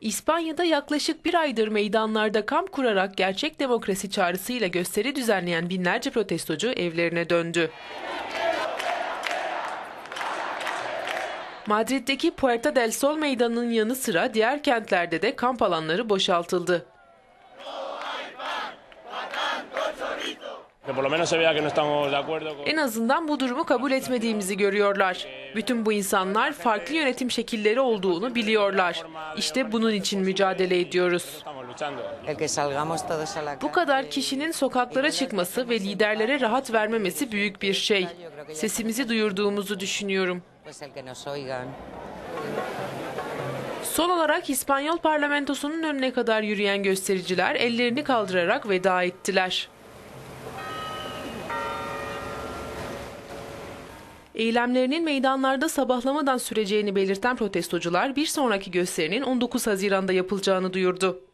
İspanya'da yaklaşık bir aydır meydanlarda kamp kurarak gerçek demokrasi çağrısıyla gösteri düzenleyen binlerce protestocu evlerine döndü. Madrid'deki Puerta del Sol meydanının yanı sıra diğer kentlerde de kamp alanları boşaltıldı. En azından bu durumu kabul etmediğimizi görüyorlar. Bütün bu insanlar farklı yönetim şekilleri olduğunu biliyorlar. İşte bunun için mücadele ediyoruz. Bu kadar kişinin sokaklara çıkması ve liderlere rahat vermemesi büyük bir şey. Sesimizi duyurduğumuzu düşünüyorum. Son olarak İspanyol parlamentosunun önüne kadar yürüyen göstericiler ellerini kaldırarak veda ettiler. Eylemlerinin meydanlarda sabahlamadan süreceğini belirten protestocular bir sonraki gösterinin 19 Haziran'da yapılacağını duyurdu.